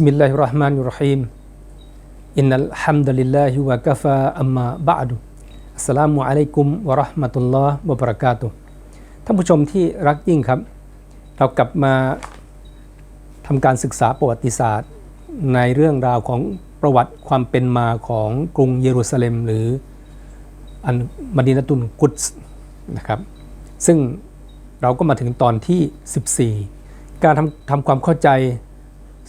بسم الله الرحمن الرحيم إن الحمد لله وكفى أما بعد อัสสลามุอะลัยกุมวะเราะห์มะตุลลอฮ์วะบะเราะกาตุฮ์ท่านผู้ชมที่รักยิ่งครับ เรากลับมา ทำการศึกษาประวัติศาสตร์ ในเรื่องราวของประวัติความเป็นมาของกรุงเยรูซาเล็ม หรืออันมดีนะตุนกุดส์นะครับ ซึ่งเราก็มาถึงตอนที่ 14 การทำทำความเข้าใจ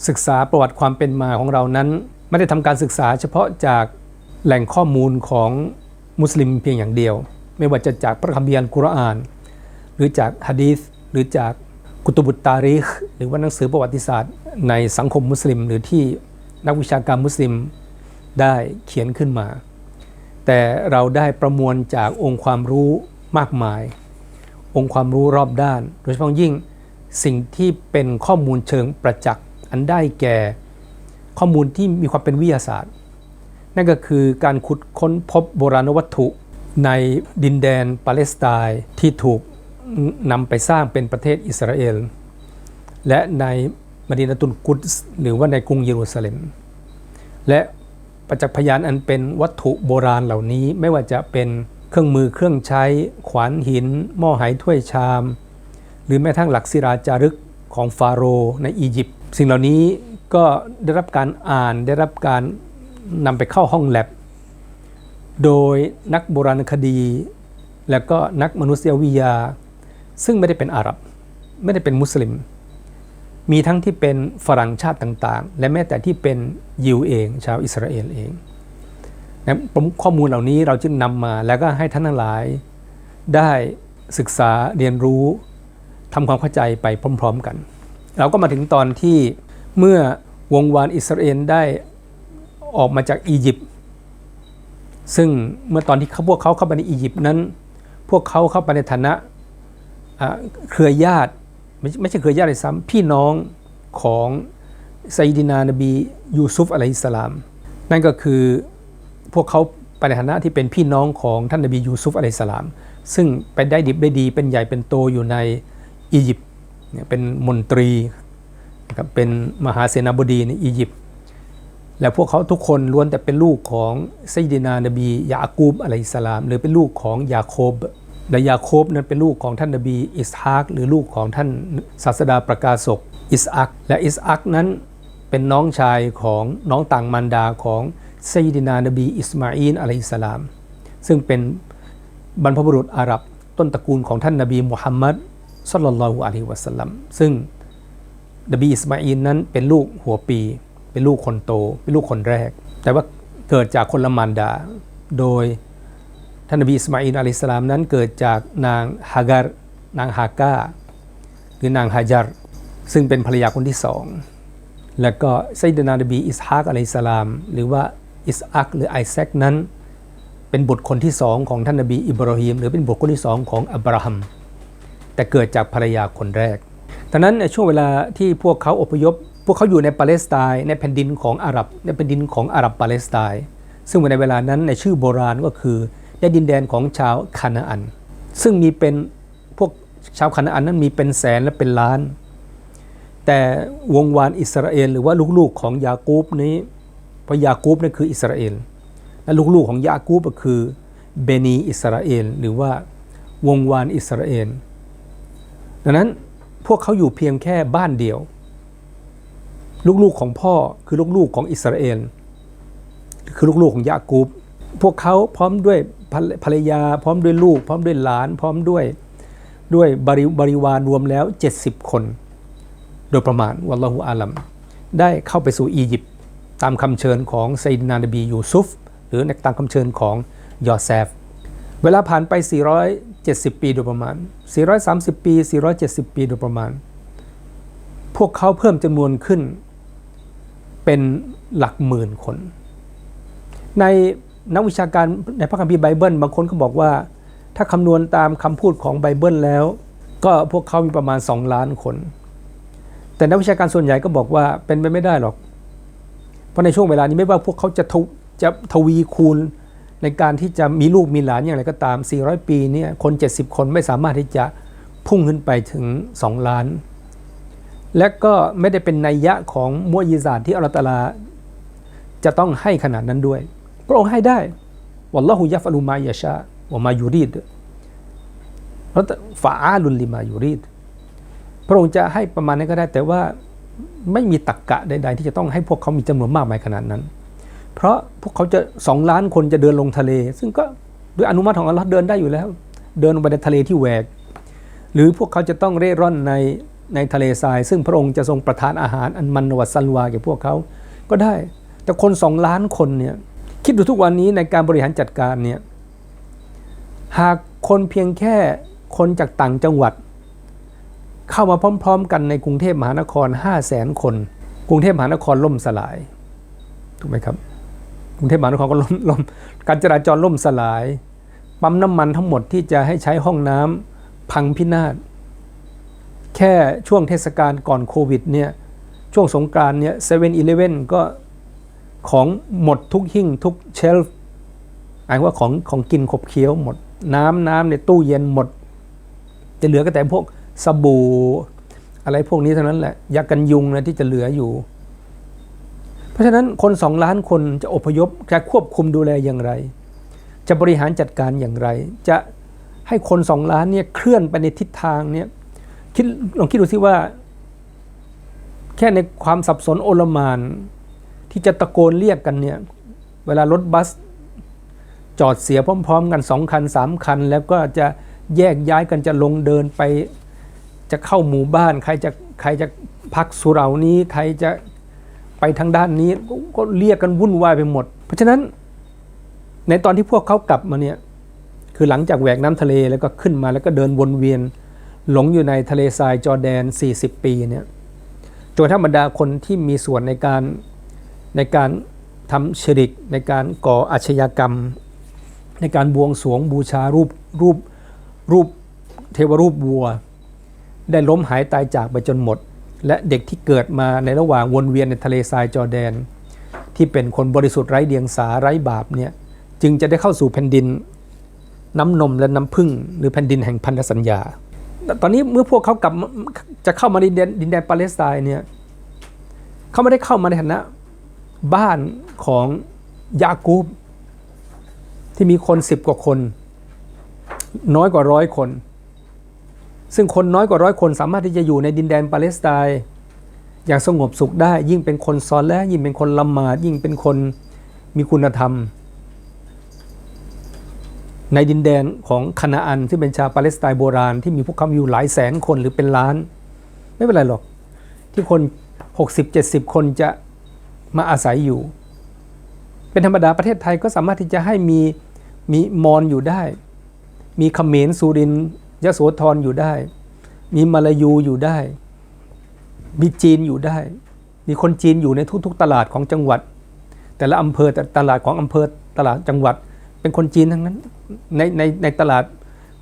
ศึกษาประวัติความเป็นมาของเรานั้น ไม่ได้ทำการศึกษาเฉพาะจากแหล่งข้อมูลของมุสลิมเพียงอย่างเดียว ไม่ว่าจะจากพระคัมภีร์อัลกุรอาน หรือจากฮะดีษหรือจาก กุตุบุตตาริคหรือว่าหนังสือประวัติศาสตร์ ในสังคมมุสลิม หรือที่นักวิชาการมุสลิมได้เขียนขึ้นมา แต่เราได้ประมวลจากองค์ความรู้มากมาย องค์ความรู้รอบด้าน โดยเฉพาะยิ่งสิ่งที่เป็นข้อมูลเชิงประจักษ์อันได้แก่ข้อมูลที่มีความเป็นวิทยาศาสตร์ นั่นก็คือการขุดค้นพบโบราณวัตถุในดินแดนปาเลสไตน์ที่ถูก นำไปสร้างเป็นประเทศอิสราเอล และในมดีนาตุนกุดส์หรือว่าในกรุงเยรูซาเล็ม และประจักษ์พยานอันเป็นวัตถุโบราณเหล่านี้ไม่ว่าจะเป็นเครื่องมือเครื่องใช้ขวานหิน หม้อไหถ้วยชาม หรือแม้ทั้งหลักศิราจารึกของฟาโรห์ในอียิปต์สิ่งเหล่านี้ก็ได้รับการอ่านได้รับการนำไปเข้าห้องแลบ โดยนักโบราณคดี และก็นักมนุษยวิทยา ซึ่งไม่ได้เป็นอาหรับ ไม่ได้เป็นมุสลิม มีทั้งที่เป็นฝรั่งชาติต่างๆ และแม้แต่ที่เป็นยิวเอง ชาวอิสราเอลเองนะข้อมูลเหล่านี้เราจึงนำมาแล้วก็ให้ท่านทั้งหลาย ได้ศึกษาเรียนรู้ทำความเข้าใจไปพร้อม ๆกัน เราก็มาถึงตอนที่เมื่อวงวานอิสราเอลได้ออกมาจากอียิปต์ซึ่งเมื่อตอนที่พวกเขาเข้าไปในอียิปต์นั้น พวกเขาเข้าไปในฐานะ เครือญาติไม่ใช่เครือญาติเลยซ้ำพี่น้องของไซดินานบียูซุฟอะลัยฮิสสลาม นั่นก็คือพวกเขาไปในฐานะที่เป็นพี่น้องของท่านนบียูซุฟอะลัยฮิสสลาม ซึ่งไปได้ดิบได้ดีเป็นใหญ่เป็นโตอยู่ในอียิปต์เป็นมนตรีนะครับเป็นมหาเสนาบดีในอียิปต์และพวกเขาทุกคนล้วนแต่เป็นลูกของไซดินานบียากูบอะลัยฮิสสลาม หรือเป็นลูกของยาโคบ และยาโคบนั้นเป็นลูกของท่านนบีอิสฮากหรือลูกของท่านศาสดาประกาศกอิสอักและอิสอักนั้นเป็นน้องชายของน้องต่างมันดาของไซดินานบีอิสมาอีนอะลัยฮิสลาม ซึ่งเป็นบรรพบุรุษอาหรับต้นตระกูลของท่านนบีมุฮัมมัดสลลัลลอฮุอะลัยฮิวะสัลลัมซึ่งนบีอิสมาอีนนั้นเป็นลูกหัวปี เป็นลูกคนโต เป็นลูกคนแรก แต่ว่าเกิดจากคนละมารดาโดย ท่านนบีอิสมาอีนอะลัยสลามนั้นเกิดจากนางฮาการนางฮากาหรือนางฮาจาร์ซึ่งเป็นภรรยาคนที่สอง แล้วก็ไซดนานบีอิสฮากอะลัยสสลาม หรือว่าอิสอักหรือไอแซคนั้น เป็นบุตรคนที่สองของท่านนบีอิบราฮิมหรือเป็นบุตรคนที่สองของอับราฮัม แต่เกิดจากภรรยาคนแรกดังนั้นในช่วงเวลาที่พวกเขาอพยพ พวกเขาอยู่ในปาเลสไตน์ในแผ่นดินของอาหรับในแผ่นดินของอาหรับปาเลสไตน์ซึ่งในเวลานั้นในชื่อโบราณก็คือ ในดินแดนของชาวคานาอัน ซึ่งมีเป็นพวกชาวคานาอันนั้นมีเป็นแสนและเป็นล้าน แต่วงวานอิสราเอล หรือว่าลูกๆของยากูบนี้เพราะยากูบนั่นคืออิสราเอลและลูกๆของยากูบก็คือเบนีอิสราเอล หรือว่าวงวานอิสราเอลดังนั้นพวกเขาอยู่เพียงแค่บ้านเดียว ลูกๆของพ่อคือลูกๆของอิสราเอล คือลูกๆของยากูบพวกเขาพร้อมด้วย ภรรยาพร้อมด้วยลูก พร้อมด้วยหลาน พร้อมด้วยด้วยบริบริวารรวมแล้ว 70 คน โดยประมาณวัลลอฮุอาลัมได้เข้าไปสู่อียิปต์ตามคำเชิญของไซดนานบียูซุฟ หรือตามคำเชิญของยอเซฟ เวลาผ่านไป 470 ปีโดยประมาณ 430 ปี 470 ปีโดยประมาณ พวกเขาเพิ่มจำนวนขึ้นเป็นหลักหมื่นคน ใน นักวิชาการในพระคัมภีร์ไบเบิลบางคนก็บอกว่า ถ้าคำนวณตามคำพูดของไบเบิลแล้ว ก็พวกเขามีประมาณ 2 ล้านคน แต่นักวิชาการส่วนใหญ่ก็บอกว่าเป็นไปไม่ได้หรอก เพราะในช่วงเวลานี้ไม่ว่าพวกเขาจะทวจะทวีคูณในการที่จะมีลูกมีหลานอย่างไรก็ตาม 400 ปีเนี่ยคน 70 คนไม่สามารถที่จะพุ่งขึ้นไปถึง 2 ล้าน และก็ไม่ได้เป็นนัยยะของมุยิซาตร์ที่อัลตะอาลาจะต้องให้ขนาดนั้นด้วย พระองค์ให้ได้วัลลอฮุยัฟอลุมายาชาวะมายูรีดแล้วฟาอาลุนลิมายูรีดพระองค์จะให้ประมาณนั้นก็ได้ แต่ว่าไม่มีตักกะใดๆที่จะต้องให้พวกเขามีจำนวนมากมายขนาดนั้น เพราะพวกเขาจะสองล้านคนจะเดินลงทะเล ซึ่งก็ด้วยอนุมัติของอัลลอฮ์เดินได้อยู่แล้ว เดินลงไปในทะเลที่แหวก หรือพวกเขาจะต้องเร่ร่อนในในทะเลทราย ซึ่งพระองค์จะทรงประทานอาหารอันมันวัดซันวาแก่พวกเขาก็ได้ แต่คนสองล้านคนเนี่ย คิดดูทุกวันนี้ในการบริหารจัดการเนี่ยหากคนเพียงแค่คนจากต่างจังหวัด เข้ามาพร้อม ๆ กันในกรุงเทพมหานคร 5 0 0แสนคน กรุงเทพมหานครล่มสลายถูกไหมครับกรุงเทพมหานครก็ล่มล่มการจราจรล่มสลาย ปั๊มน้ำมันทั้งหมดที่จะให้ใช้ห้องน้ำพังพินาศแค่ช่วงเทศกาลก่อนโควิดเนี่ยช่วงสงกรานเนี่ยเซเว่นอีเลฟเว่นก็ ของหมดทุกหิ้งทุกเชลฟ์หมายว่าของของกินขบเคี้ยวหมด น้ำน้ำในตู้เย็นหมด จะเหลือก็แต่พวกสบู่อะไรพวกนี้เท่านั้นแหละยากันยุงนะที่จะเหลืออยู่ เพราะฉะนั้นคนสองล้านคนจะอพยพจะควบคุมดูแลอย่างไร จะบริหารจัดการอย่างไร จะให้คนสองล้านเนี่ยเคลื่อนไปในทิศทางเนี่ยคิดลองคิดดูสิว่า แค่ในความสับสนโอลมาน ที่จะตะโกนเรียกกันเนี่ย เวลารถบัสจอดเสียพร้อม ๆ กันสองคันสามคัน แล้วก็จะแยกย้ายกันจะลงเดินไป จะเข้าหมู่บ้าน ใครจะใครจะพักสุเหรานี้ ใครจะไปทางด้านนี้ก็เรียกกันวุ่นวายไปหมด เพราะฉะนั้นในตอนที่พวกเขากลับมาเนี่ยคือหลังจากแหวกน้ำทะเลแล้วก็ขึ้นมาแล้วก็เดินวนเวียน หลงอยู่ในทะเลทรายจอร์แดน 40 ปีเนี่ยจนธรรมดาคนที่มีส่วนในการ ในการทำชริกในการก่ออาชญากรรม ในการบวงสรวงบูชารูปรูปรูปเทวรูปวัว ได้ล้มหายตายจากไปจนหมด และเด็กที่เกิดมาในระหว่างวนเวียนในทะเลทรายจอร์แดน ที่เป็นคนบริสุทธิ์ไร้เดียงสาไร้บาปเนี่ยจึงจะได้เข้าสู่แผ่นดินน้ำนมและน้ำพึ่ง หรือแผ่นดินแห่งพันธสัญญา ตอนนี้เมื่อพวกเขากลับจะเข้ามาดินแดนดินแดนปาเลสไตน์เนี่ยเขาไม่ได้เข้ามาในฐานะ บ้านของยากูบที่มีคนสิบกว่าคน น้อยกว่าร้อยคน ซึ่งคนน้อยกว่าร้อยคนสามารถที่จะอยู่ในดินแดนปาเลสไตน์อย่างสงบสุขได้ ยิ่งเป็นคนซอนและยิ่งเป็นคนละหมาด ยิ่งเป็นคนมีคุณธรรม ในดินแดนของคณาอันที่เป็นชาวปาเลสไตน์โบราณที่มีพวกเขาอยู่หลายแสนคนหรือเป็นล้าน ไม่เป็นไรหรอก ที่คน 60-70 คนจะ มาอาศัยอยู่ เป็นธรรมดาประเทศไทยก็สามารถที่จะให้มีมีมอนอยู่ได้ มีเขมรสุรินยโสธรอยู่ได้ มีมาลายูอยู่ได้ มีจีนอยู่ได้ มีคนจีนอยู่ในทุก ๆ ตลาดของจังหวัด แต่ละอำเภอแต่ตลาดของอำเภอตลาดจังหวัด เป็นคนจีนทั้งนั้นในในในตลาด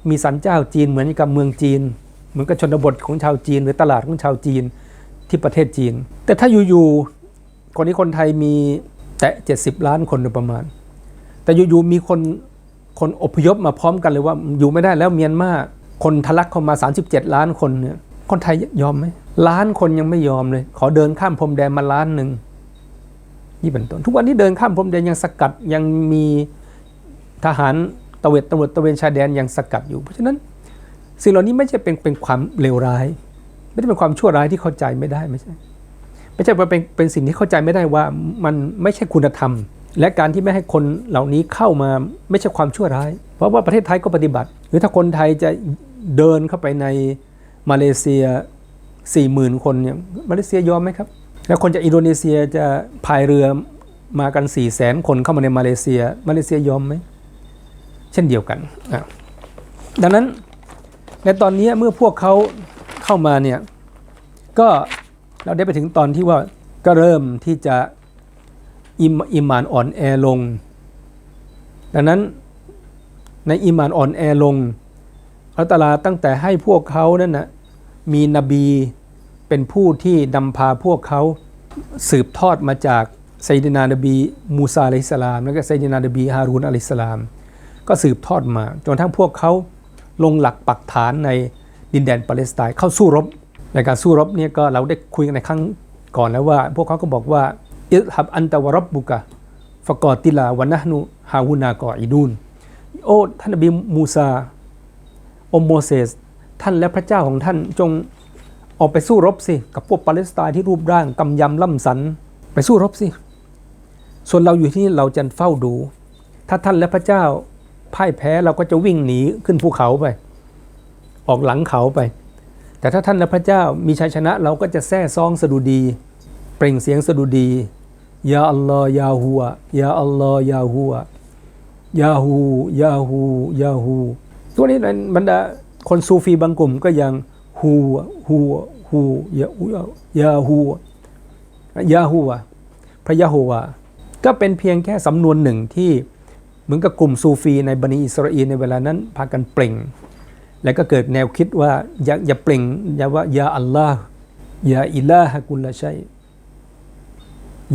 มีสันเจ้าจีนเหมือนกับเมืองจีน เหมือนกับชนบทของชาวจีน หรือตลาดของชาวจีนที่ประเทศจีน แต่ถ้าอยู่ๆ คนนี้คนไทยมีแตะ70ล้านคนโดยประมาณ แต่อยู่ๆมีคนคนอพยพมาพร้อมกันเลยว่าอยู่ไม่ได้แล้วเมียนมาคนทะลักเข้ามา 37 ล้านคนเนี่ยคนไทยยอมไหมล้านคนยังไม่ยอมเลย ขอเดินข้ามพรมแดนมาล้านหนึ่งนี่เป็นต้นทุกวันนี้เดินข้ามพรมแดนยังสกัดยังมีทหารตะเวทตำรวจตะเวนชายแดนยังสกัดอยู่ เพราะฉะนั้นสิ่งเหล่านี้ไม่ใช่เป็นเป็นความเลวร้าย ไม่ได้เป็นความชั่วร้ายที่เข้าใจไม่ได้ไม่ใช่ ไม่ใช่ว่าเป็นเป็นสิ่งที่เข้าใจไม่ได้ว่ามันไม่ใช่คุณธรรม และการที่ไม่ให้คนเหล่านี้เข้ามาไม่ใช่ความชั่วร้าย เพราะว่าประเทศไทยก็ปฏิบัติ หรือถ้าคนไทยจะเดินเข้าไปในมาเลเซีย40,000 คนเนี่ยมาเลเซียยอมไหมครับ แล้วคนจากอินโดนีเซียจะพายเรือมากัน 4 0 0 0 0 0คนเข้ามาในมาเลเซีย มาเลเซียยอมไหม เช่นเดียวกัน ดังนั้นในตอนนี้เมื่อพวกเขาเข้ามาเนี่ยก็ เราได้ไปถึงตอนที่ว่าก็เริ่มที่จะอิมอิมานอ่อนแอลง ดังนั้นในอิมานอ่อนแอลงอัลตลาตั้งแต่ให้พวกเขานั่นนะมีนบีเป็นผู้ที่นำพาพวกเขาสืบทอดมาจากไซดินานบีมูซาอะลัยฮิสลามแล้วก็ไซดินานบีฮารูนอะลัยฮิสสลาม ก็สืบทอดมา จนทั้งพวกเขาลงหลักปักฐานในดินแดนปาเลสไตน์เข้าสู้รบ ในการสู้รบเนี่ยก็เราได้คุยกันในครั้งก่อนแล้วว่า พวกเขาก็บอกว่าอิฮับอันตะวรบบุกะฟกอติลาวันนะนุฮาวูนากออิดูนโอ้ท่านนบีมูซาโอโมเสสท่านและพระเจ้าของท่านจงออกไปสู้รบสิ กับพวกปาเลสไตน์ที่รูปร่างกำยำล่ำสัน ไปสู้รบสิ ส่วนเราอยู่ที่นี่เราจะเฝ้าดู ถ้าท่านและพระเจ้าพ่ายแพ้เราก็จะวิ่งหนีขึ้นภูเขาไป ออกหลังเขาไป แต่ถ้าท่านและพระเจ้ามีชัยชนะเราก็จะแซ่ซองสะดุดี เปล่งเสียงสะดุดียาอัลลอฮ์ยาฮัวยาอัลลอฮ์ยาฮัวยาฮูยาฮูยาฮูตัวนี้ในบรรดาคนซูฟีบางกลุ่มก็ยังฮูฮูฮูยายาฮูยาฮูพระยะโฮวาก็เป็นเพียงแค่สำนวนหนึ่งที่เหมือนกับกลุ่มซูฟีในบันิอิสราเอลในเวลานั้นพากันเปล่ง แล้วก็เกิดแนวคิดว่าอย่าอย่าเปล่งอย่าว่ายาอัลลอฮ์ยาอิลาฮะกุลละชัย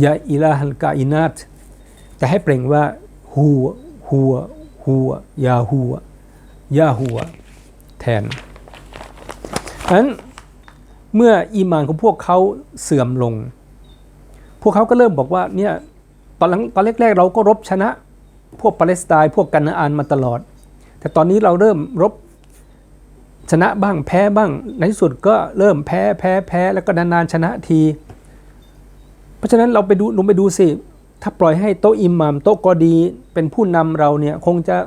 ยาอิลาฮัลกาอินาตแต่ให้เปล่งว่าฮูฮัวฮัวยาฮัวยาฮัวแทนฉะนั้นเมื่ออีมานของพวกเขาเสื่อมลง พวกเขาก็เริ่มบอกว่าเนี่ยตอนหลังตอนแรกๆเราก็รบชนะ พวกปาเลสไตน์พวกกันนอานมาตลอด แต่ตอนนี้เราเริ่มรบ ชนะบ้างแพ้บ้าง ในที่สุดก็เริ่มแพ้แพ้แพ้แล้วก็นานๆชนะที เพราะฉะนั้นเราไปดูลงไปดูสิ ถ้าปล่อยให้โตอิหมามโตกอดีเป็นผู้นำเราเนี่ยคงจะ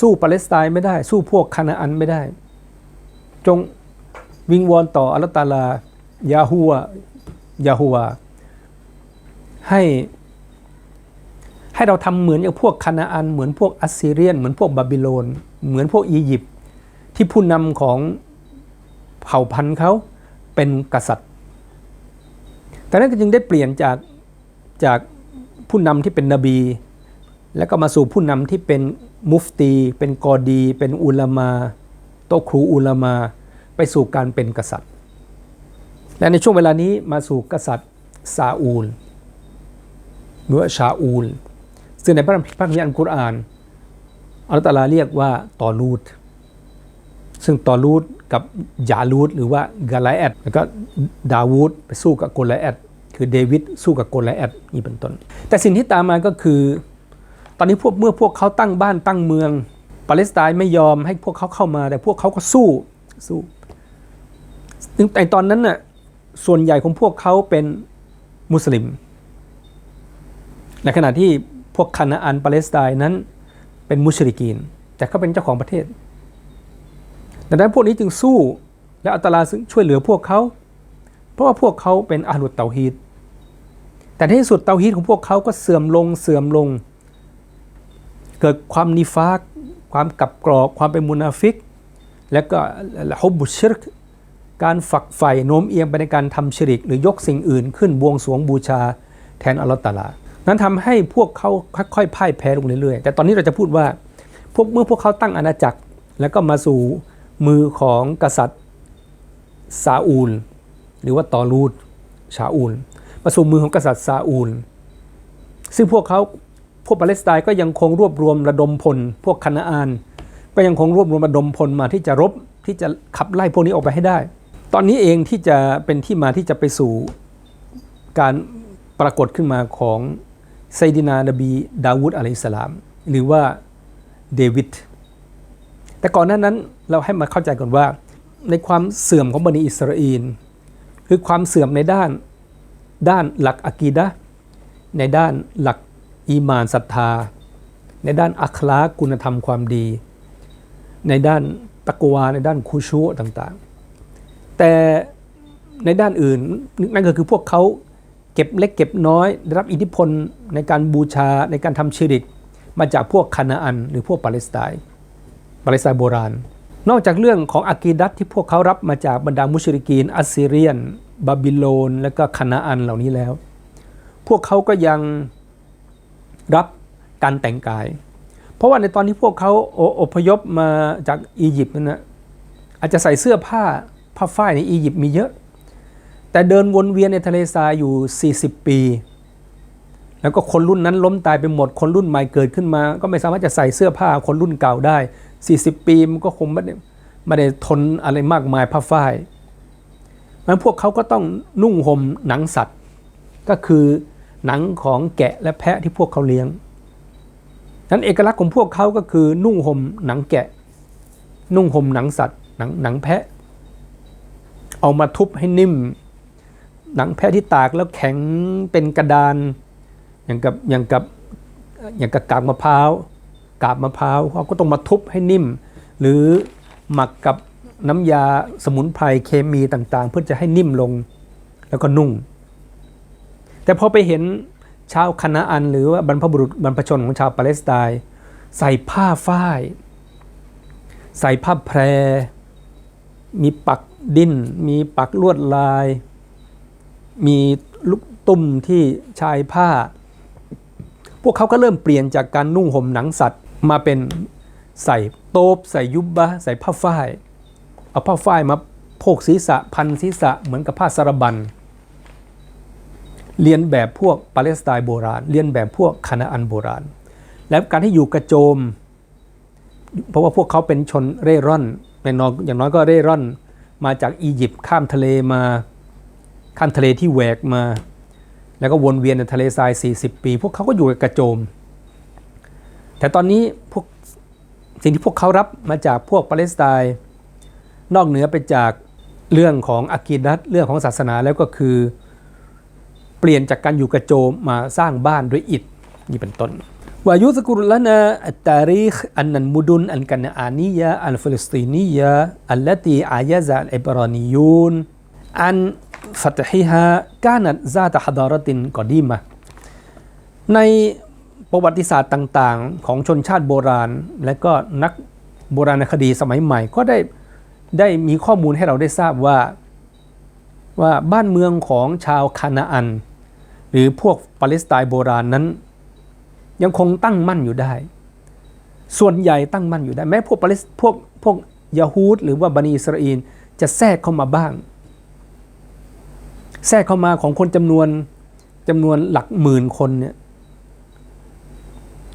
สู้ปาเลสไตน์ไม่ได้ สู้พวกคานาอันไม่ได้ จงวิงวอนต่ออัลตาลายาฮัวยาฮัวให้ให้เราทำเหมือนอย่างพวกคานาอัน เหมือนพวกอัสซีเรียน เหมือนพวกบาบิโลน เหมือนพวกอียิปต์ ที่ผู้นำของเผ่าพันธุ์เขาเป็นกษัตริย์ แต่นั้นก็จึงได้เปลี่ยนจากจากผู้นำที่เป็นนบี แล้วก็มาสู่ผู้นำที่เป็นมุฟตี เป็นกอดี เป็นอุลามา โตครูอุลามา ไปสู่การเป็นกษัตริย์ และในช่วงเวลานี้มาสู่กษัตริย์ซาอูลหรือว่าชาอูล ซึ่งในพระพระคัมภีร์อัลกุรอานอัลตาลาเรียกว่าตอลูด ซึ่งตอลูดกับยาลูดหรือว่ากาไลแอดแล้วก็ดาวูดไปสู้กับโกลไลแอดคือเดวิดสู้กับโกลไลแอดนี่เป็นต้น แต่สิ่งที่ตามมาก็คือ ตอนนี้พวกเมื่อพวกเขาตั้งบ้านตั้งเมือง ปาเลสไตน์ไม่ยอมให้พวกเขาเข้ามา แต่พวกเขาก็สู้สู้ซึ่งในตอนนั้นน่ะส่วนใหญ่ของพวกเขาเป็นมุสลิม ในขณะที่พวกคานาอันปาเลสไตน์นั้นเป็นมุชริกีน แต่เขาเป็นเจ้าของประเทศ ดังนั้นพวกนี้จึงสู้และอัลตลาซึ่งช่วยเหลือพวกเขา เพราะว่าพวกเขาเป็นอาหลุดเตาฮีดแต่ในที่สุดเตาฮีดของพวกเขาก็เสื่อมลงเสื่อมลง เกิดความนิฟากความกับกรอกความเป็นมุนาฟิก และก็ฮุบบุชิรกการฝักใฝ่โน้มเอียงไปในการทำชริก หรือยกสิ่งอื่นขึ้นบวงสรวงบูชาแทนอัลลอฮฺตาลา นั้นทำให้พวกเขาค่อยๆพ่ายแพ้ลงเรื่อยๆ แต่ตอนนี้เราจะพูดว่าพวกเมื่อพวกเขาตั้งอาณาจักรแล้วก็มาสู่ มือของกษัตริย์ซาอูล หรือว่าตอรูดชาอูลมาสู่มือของกษัตริย์ซาอูล ซึ่งพวกเขาพวกปาเลสไตน์ก็ยังคงรวบรวมระดมพล พวกคานาอาน ก็ยังคงรวบรวมระดมพลมาที่จะรบที่จะขับไล่พวกนี้ออกไปให้ได้ ตอนนี้เองที่จะเป็นที่มาที่จะไปสู่การปรากฏขึ้นมาของไซดินานบี ดาวูดอะลัยสลาม หรือว่าเดวิด แต่ก่อนหน้านั้นเราให้มาเข้าใจก่อนว่า ในความเสื่อมของบันิอิสราเอลคือความเสื่อมในด้านด้านหลักอะกีดะในด้านหลักอีมานศรัทธา ในด้านอัคลาคุณธรรมความดี ในด้านตะกวาในด้านคูชูต่างๆ แต่ในด้านอื่นนั่นก็คือพวกเขาเก็บเล็กเก็บน้อย ได้รับอิทธิพลในการบูชาในการทำชิริก มาจากพวกคานาอัน หรือพวกปาเลสไตน์ ปาเลสไตน์โบราณ นอกจากเรื่องของอากีดัตที่พวกเขารับมาจากบรรดามุชริกีนอัสซีเรียน บาบิโลน และก็คานาอันเหล่านี้แล้ว พวกเขาก็ยังรับการแต่งกาย เพราะว่าในตอนที่พวกเขาอพยพมาจากอียิปต์นั่นนะอาจจะใส่เสื้อผ้าผ้าฝ้ายในอียิปต์มีเยอะ แต่เดินวนเวียนในทะเลทรายอยู่ 40 ปี แล้วก็คนรุ่นนั้นล้มตายไปหมด คนรุ่นใหม่เกิดขึ้นมา ก็ไม่สามารถจะใส่เสื้อผ้าคนรุ่นเก่าได้ 40 ปีมันก็คงไม่ได้ไม่ได้ทนอะไรมากมายผ้าฝ้ายมันพวกเขาก็ต้องนุ่งห่มหนังสัตว์ ก็คือหนังของแกะและแพะที่พวกเขาเลี้ยงนั้นเอกลักษณ์ของพวกเขาก็คือนุ่งห่มหนังแกะ นุ่งห่มหนังสัตว์หนังหนังแพะ เอามาทุบให้นิ่ม หนังแพะที่ตากแล้วแข็งเป็นกระดาน อย่างกับอย่างกับอย่างกับกากมะพร้าว กาบมะพร้าวเขาก็ต้องมาทุบให้นิ่ม หรือหมักกับน้ำยาสมุนไพรเคมีต่างๆ เพื่อจะให้นิ่มลงแล้วก็นุ่ง แต่พอไปเห็นชาวคณะอันหรือว่าบรรพบุรุษบรรพชนของชาวปาเลสไตน์ใส่ผ้าฝ้าย ใส่ผ้าแพร มีปักดิ้นมีปักลวดลาย มีลูกตุ่มที่ชายผ้า พวกเขาก็เริ่มเปลี่ยนจากการนุ่งห่มหนังสัตว์ มาเป็นใส่โต๊บใส่ยุบบะใส่ผ้าฝ้ายเอาผ้าฝ้ายมาโพกศีรษะพันศีรษะเหมือนกับผ้าสารบัน เรียนแบบพวกปาเลสไตน์โบราณ เรียนแบบพวกคณะอันโบราณ แล้วการที่อยู่กระโจม เพราะว่าพวกเขาเป็นชนเร่ร่อนอย่างน้อยอย่างน้อยก็เร่ร่อน มาจากอียิปต์ข้ามทะเลมาข้ามทะเลที่แหวกมา แล้วก็วนเวียนในทะเลทราย 40 ปี พวกเขาก็อยู่กระโจม แต่ตอนนี้พวกสิ่งที่พวกเขารับมาจากพวกปาเลสไตน์นอกเหนือไปจากเรื่องของอากีนัตเรื่องของศาสนาแล้วก็คือ เปลี่ยนจากการอยู่กระโจมมาสร้างบ้านด้วยอิฐนี่เป็นต้นวายุสกุลละนาอัตตาริคอันนันมุดุนอันกันอานียะอันฟิลิสตินียะอันลลตีอายะซาลอิบรานียูนอันฟัตฮิฮะกานัตซาตฮดารตินกอดีมะใน ประวัติศาสตร์ต่างๆ ของชนชาติโบราณ และก็นักโบราณคดีสมัยใหม่ ก็ได้ได้มีข้อมูลให้เราได้ทราบว่า ว่าบ้านเมืองของชาวคานาอัน หรือพวกปาเลสไตน์โบราณนั้น ยังคงตั้งมั่นอยู่ได้ ส่วนใหญ่ตั้งมั่นอยู่ได้แม้พวกปาเลสพวกพวกยาฮูดหรือว่าบันิอิสราเอลจะแทรกเข้ามาบ้าง แทรกเข้ามาของคนจำนวนจำนวนหลักหมื่นคนเนี่ย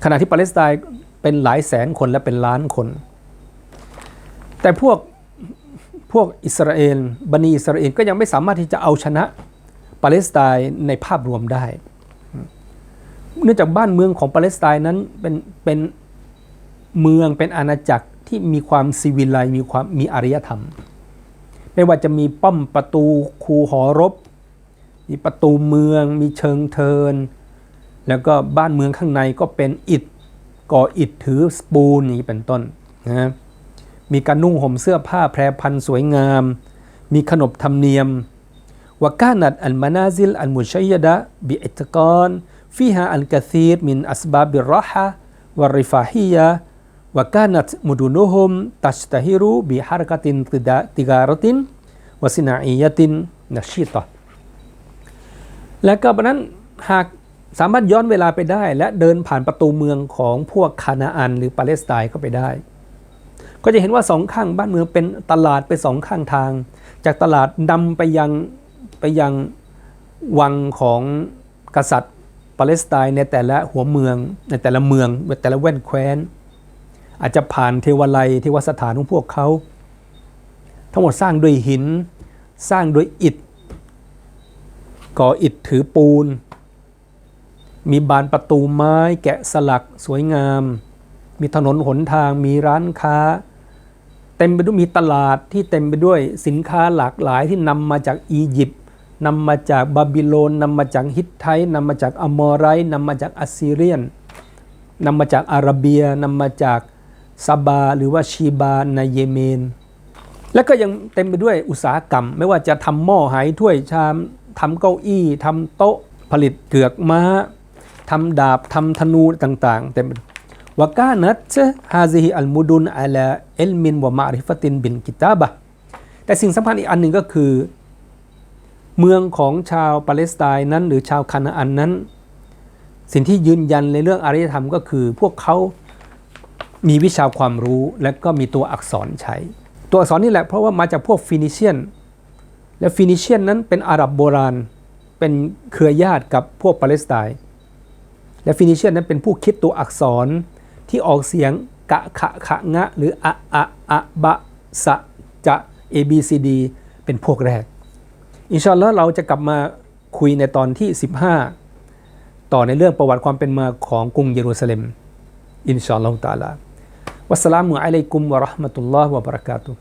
ขณะที่ปาเลสไตน์เป็นหลายแสนคนและเป็นล้านคน แต่พวกพวกอิสราเอลบันีอิสราเอลก็ยังไม่สามารถที่จะเอาชนะปาเลสไตน์ในภาพรวมได้ เนื่องจากบ้านเมืองของปาเลสไตน์นั้นเป็นเป็นเมืองเป็นอาณาจักรที่มีความซีวิไลมีความมีอารยธรรม ไม่ว่าจะมีป้อมประตูคูหอรบ มีประตูเมือง มีเชิงเทิน แล้วก็บ้านเมืองข้างในก็เป็นอิฐก่ออิฐถือสปูนนี้เป็นต้นนะมีการนุ่งห่มเสื้อผ้าแพรพันสวยงาม มีขนบธรรมเนียมวกานัดอัลมานาซิลอัลมุชัยดะบิอิตกอนฟีฮาอัลกะซีรมินอัสบาบิรฮะวริฟาฮียะวกานัดมุดุนุฮุมตัชตะฮิรุบิฮารกตินติการตินวสินาอียตินนัชิตะและก็บนั้นหาก สามารถย้อนเวลาไปได้ และเดินผ่านประตูเมืองของพวกคานาอันหรือปาเลสไตน์เข้าไปได้ ก็จะเห็นว่าสองข้างบ้านเมืองเป็นตลาดไปสองข้างทาง จากตลาดนำไปยังไปยังวังของกษัตริย์ปาเลสไตน์ในแต่ละหัวเมือง ในแต่ละเมืองแต่ละแว่นแคว้น อาจจะผ่านเทวไลยเทวสถานของพวกเขา ทั้งหมดสร้างด้วยหิน สร้างด้วยอิฐก่ออิฐถือปูน มีบานประตูไม้แกะสลักสวยงาม มีถนนหนทางมีร้านค้า เต็มไปด้วยมีตลาดที่เต็มไปด้วยสินค้าหลากหลายที่นำมาจากอียิปต์นำมาจากบาบิโลนนำมาจากฮิตไทนำมาจากอมอไรนำมาจากอัสซีเรียนนำมาจากอาราเบียนำมาจากซาบาหรือว่าชีบาในเยเมน และก็ยังเต็มไปด้วยอุตสาหกรรม ไม่ว่าจะทำหม้อหายถ้วยชามทำเก้าอี้ทำโต๊ะผลิตเกือกม้า ทำดาบทำธนูต่างๆเต็มวกานัตฮาซิฮิอัลมุดุนอัลเอลมินวะมาริฟตินบินกิตาบะแต่สิ่งสำคัญอีกอันหนึ่งก็คือ เมืองของชาวปาเลสไตน์นั้น หรือชาวคานาอันนั้น สิ่งที่ยืนยันในเรื่องอารยธรรมก็คือ พวกเขามีวิชาความรู้และก็มีตัวอักษรใช้ ตัวอักษรนี่แหละเพราะว่ามาจากพวกฟินิเชียน และฟินิเชียนนั้นเป็นอาหรับโบราณ เป็นเครือญาติกับพวกปาเลสไตน์ และฟินิเชียนนั้นเป็นผู้คิดตัวอักษรที่ออกเสียงกะขะขะงะ หรืออะอะอะบะสะจะ A B C D เป็นพวกแรก อินชาอัลลอฮ์เราจะกลับมาคุยในตอนที่ 15 ต่อในเรื่องประวัติความเป็นมาของกรุงเยรูซาเล็ม อินชาอัลลอฮ์ตาลาวัสสลามุอะลัยกุมวะราะห์มะตุลลอฮ์วะบะเราะกาตุฮ์